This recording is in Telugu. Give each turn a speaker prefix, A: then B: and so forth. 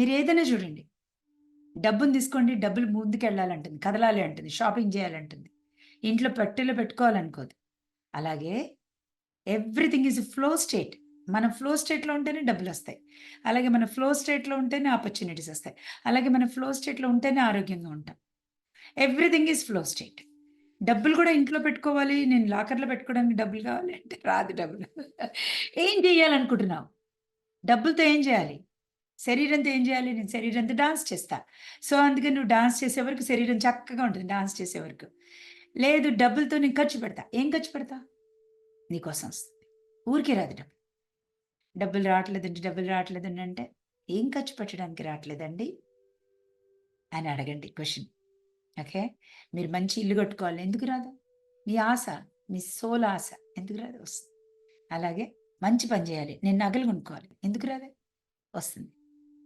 A: మీరు ఏదైనా చూడండి. డబ్బును తీసుకోండి డబ్బులు ముందుకెళ్ళాలంటుంది కదలాలి అంటుంది షాపింగ్ చేయాలంటుంది ఇంట్లో పెట్టెలు పెట్టుకోవాలనుకోదు. అలాగే ఎవ్రీథింగ్ ఈజ్ ఫ్లో స్టేట్. మన ఫ్లో స్టేట్లో ఉంటేనే డబ్బులు వస్తాయి. అలాగే మన ఫ్లో స్టేట్లో ఉంటేనే ఆపర్చునిటీస్ వస్తాయి. అలాగే మన ఫ్లో స్టేట్లో ఉంటేనే ఆరోగ్యంగా ఉంటాం. Everything is flow state. డబ్బులు కూడా ఇంట్లో పెట్టుకోవాలి నేను లాకర్లో పెట్టుకోవడానికి డబ్బులు కావాలి అంటే రాదు డబ్బులు. ఏం చేయాలనుకుంటున్నావు? డబ్బులతో ఏం చేయాలి? శరీరంతో ఏం చేయాలి? నేను శరీరంతో డాన్స్ చేస్తా. సో అందుకని నువ్వు డాన్స్ చేసే వరకు శరీరం చక్కగా ఉంటుంది. డాన్స్ చేసే వరకు. లేదు డబ్బులతో నేను ఖర్చు పెడతా. ఏం ఖర్చు పెడతా? నీకోసం వస్తుంది. ఊరికే రాదు డబ్బు డబ్బులు రావట్లేదండి డబ్బులు రావట్లేదండి అంటే ఏం ఖర్చు పెట్టడానికి రావట్లేదండి? అని అడగండి క్వశ్చన్ ఓకే? మీరు మంచి ఇల్లు కట్టుకోవాలి. ఎందుకు రాదు? మీ ఆశ మీ సోల్ ఆశ ఎందుకు రాదు? వస్తుంది. అలాగే మంచి పని చేయాలి. నేను నగలు కొనుక్కోవాలి. ఎందుకు రాదే? వస్తుంది.